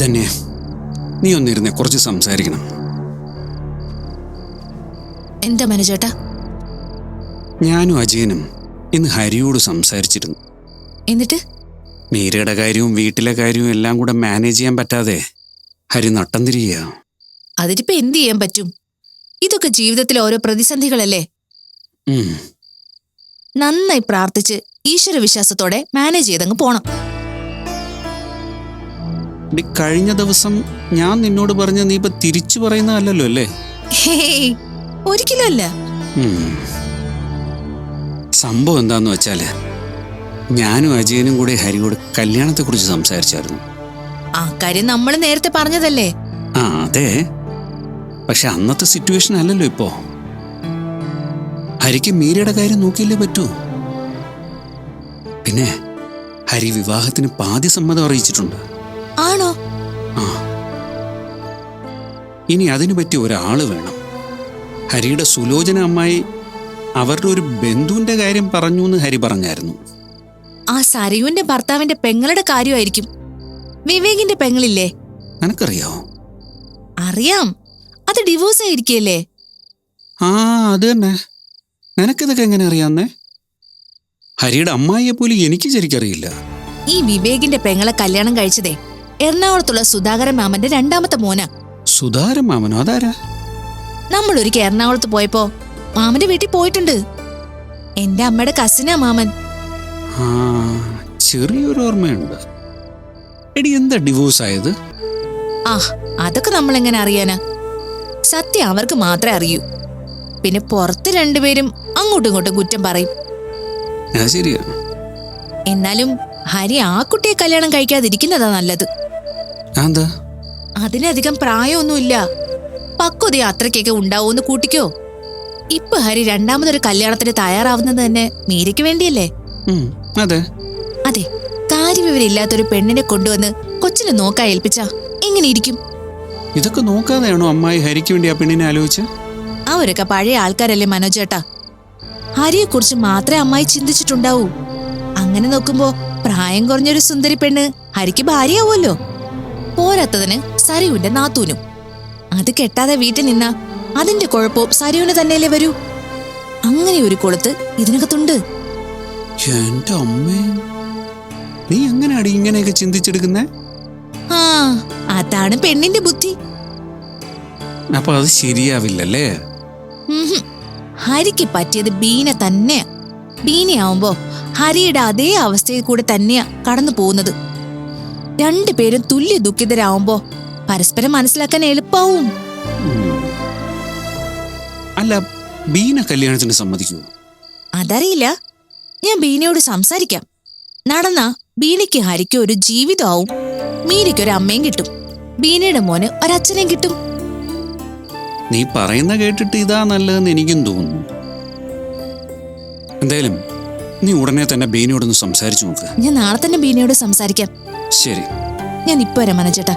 ധന്യ നീ ഒന്നിരുന്നേ കുറച്ച് സംസാരിക്കണം. എന്താ മനുചേട്ടാ ഞാനും അജയനും ഇന്ന് ഹരിയോട് സംസാരിച്ചിരുന്നു. എന്നിട്ട്? മീരയുടെ കാര്യവും വീട്ടിലെ കാര്യവും എല്ലാം കൂടെ മാനേജ് ചെയ്യാൻ പറ്റാതെ ഹരി നട്ടം തിരിയുക അതിനിപ്പോ എന്ത് ചെയ്യാൻ പറ്റും? ഇതൊക്കെ ജീവിതത്തിലെ ഓരോ പ്രതിസന്ധികളല്ലേ? നന്നായി പ്രാർത്ഥിച്ച് ഈശ്വര വിശ്വാസത്തോടെ മാനേജ് ചെയ്തങ്ങ് പോണം. ഡി, കഴിഞ്ഞ ദിവസം ഞാൻ നിന്നോട് പറഞ്ഞ നീ ഇപ്പൊ തിരിച്ചു പറയുന്നതല്ലല്ലോ അല്ലേ? ഒരിക്കലല്ല ഒരിക്കലും സംഭവം എന്താന്ന് വെച്ചാൽ ഞാനും അജയനും കൂടെ ഹരിയോട് കല്യാണത്തെ കുറിച്ച് സംസാരിച്ചായിരുന്നു. ആ കാര്യം നമ്മൾ നേരത്തെ പറഞ്ഞതല്ലേ? ആ അതെ. പക്ഷെ അന്നത്തെ സിറ്റുവേഷൻ അല്ലല്ലോ ഇപ്പോ. ഹരിക്ക് മീരയുടെ കാര്യം നോക്കിയില്ലേ പറ്റൂ. പിന്നെ ഹരി വിവാഹത്തിന് പാതി സമ്മതം അറിയിച്ചിട്ടുണ്ട്. ആണോ? ഇനി അതിനു പറ്റിയ ഒരാൾ വേണം. ഹരിയുടെ സുലോചന അമ്മായി അവരുടെ ഒരു ബന്ധുവിന്റെ കാര്യം പറഞ്ഞു എന്ന് ഹരി പറഞ്ഞായിരുന്നു. ആ സരയുവിന്റെ ഭർത്താവിന്റെ പെങ്ങളുടെ കാര്യമായിരിക്കും. വിവേകിന്റെ പെങ്ങളില്ലേ? നിനക്കറിയാവോ? അറിയാം. അത് ഡിവോഴ്സ് ആയിരിക്കല്ലേ ആ അത് തന്നെ. നിനക്കിതൊക്കെ എങ്ങനെ അറിയാന്നേ ഹരിയുടെ അമ്മായിയെ പോലും എനിക്ക് ശരിക്കറിയില്ല. ഈ വിവേകിന്റെ പെങ്ങളെ കല്യാണം കഴിച്ചതേ. എറണാകുളത്തുള്ള സുധാകരൻ മാമന്റെ രണ്ടാമത്തെ മോന. സുധാകരൻ മാമനോ? അതാരാ? നമ്മൾ ഒരിക്കൽ എറണാകുളത്ത് പോയപ്പോ മാമന്റെ വീട്ടിൽ പോയിട്ടുണ്ട്. എന്റെ അമ്മയുടെ കസിനാ മാമൻ. ചെറിയൊരു ഓർമ്മയുണ്ട്. എടി എന്താ ഡിവോഴ്സ് ആയത്? ആ അതൊക്കെ നമ്മൾ എങ്ങനെ അറിയാനാ? സത്യം അവർക്ക് മാത്രമേ അറിയൂ. പിന്നെ പുറത്ത് രണ്ടുപേരും അങ്ങോട്ടും ഇങ്ങോട്ടും കുറ്റം പറയും. എന്നാലും ഹരി ആ കുട്ടിയെ കല്യാണം കഴിക്കാതിരിക്കുന്നതാ നല്ലത്. എന്താ അതിനധികം പ്രായമൊന്നുമില്ല. പക്വത അത്രയ്ക്കൊക്കെ ഉണ്ടാവുമെന്ന് കൂട്ടിക്കോ. ഇപ്പൊ ഹരി രണ്ടാമതൊരു കല്യാണത്തിന് തയ്യാറാവുന്നത് തന്നെ മീരയ്ക്ക് വേണ്ടിയല്ലേ? അതെ. അതെ കാര്യവിവരില്ലാത്തൊരു പെണ്ണിനെ കൊണ്ടുവന്ന് കൊച്ചിനെ നോക്കാൻ ഏൽപ്പിച്ച. എങ്ങനെ ഇരിക്കും? ഇതൊക്കെ നോക്കാതെയാണോ അമ്മായി ഹരിക്ക് വേണ്ടി ആ പെണ്ണിനെ ആലോചിച്ച? അവരൊക്കെ പഴയ ആൾക്കാരല്ലേ മനോജേട്ടാ ഹരിയെ കുറിച്ച് മാത്രമേ അമ്മായി ചിന്തിച്ചിട്ടുണ്ടാവൂ. അങ്ങനെ നോക്കുമ്പോ പ്രായം കുറഞ്ഞൊരു സുന്ദരി പെണ്ണ് ഹരിക്ക് ഭാര്യയാവുമല്ലോ. പോരാത്തതിന് സരുവിന്റെ നാത്തൂനും. അത് കെട്ടാതെ വീട്ടിൽ നിന്ന അതിന്റെ കുഴപ്പവും സരുവിന് തന്നെയല്ലേ വരൂ? അങ്ങനെ ഒരു കൊളുത്ത് ഇതിനകത്തുണ്ട്. എന്റെ അമ്മേ നീ എങ്ങനെയാടി ഇങ്ങനെയൊക്കെ ചിന്തിച്ചെടുക്കുന്നേ? ആ അതാണ് പെണ്ണിന്റെ ബുദ്ധി. അപ്പൊ അത് ശരിയാവില്ലല്ലേ? ഹരിക്ക് പറ്റിയത് ബീന തന്നെയാ. ബീനയാവുമ്പോ ഹരിയുടെ അതേ അവസ്ഥയിൽ കൂടെ തന്നെയാ കടന്നു പോകുന്നത്. രണ്ടുപേരും തുല്യ ദുഃഖിതരാവുമ്പോ പരസ്പരം മനസ്സിലാക്കാൻ എളുപ്പാവും. അല്ല ബീന കല്യാണത്തിന് സമ്മതിക്കൂ അതറിയില്ല. ഞാൻ ബീനയോട് സംസാരിക്കാം. നടന്ന ബീനയ്ക്ക് ഹരിക്ക് ഒരു ജീവിതമാവും. മീനയ്ക്ക് ഒരു അമ്മയും കിട്ടും. ബീനയുടെ മോന് ഒരച്ഛനെയും കിട്ടും. നീ പറയുന്ന കേട്ടിട്ട് ഇതാ നല്ലതെന്ന് എനിക്കും തോന്നുന്നു. എന്തായാലും നീ ഉടനെ തന്നെ ബീനയോടൊന്ന് സംസാരിച്ചു നോക്ക്. ഞാൻ നാളെ തന്നെ ബീനയോട് സംസാരിക്കാം. ശരി. ഞാൻ ഇപ്പൊ വരാം മനച്ചേട്ടാ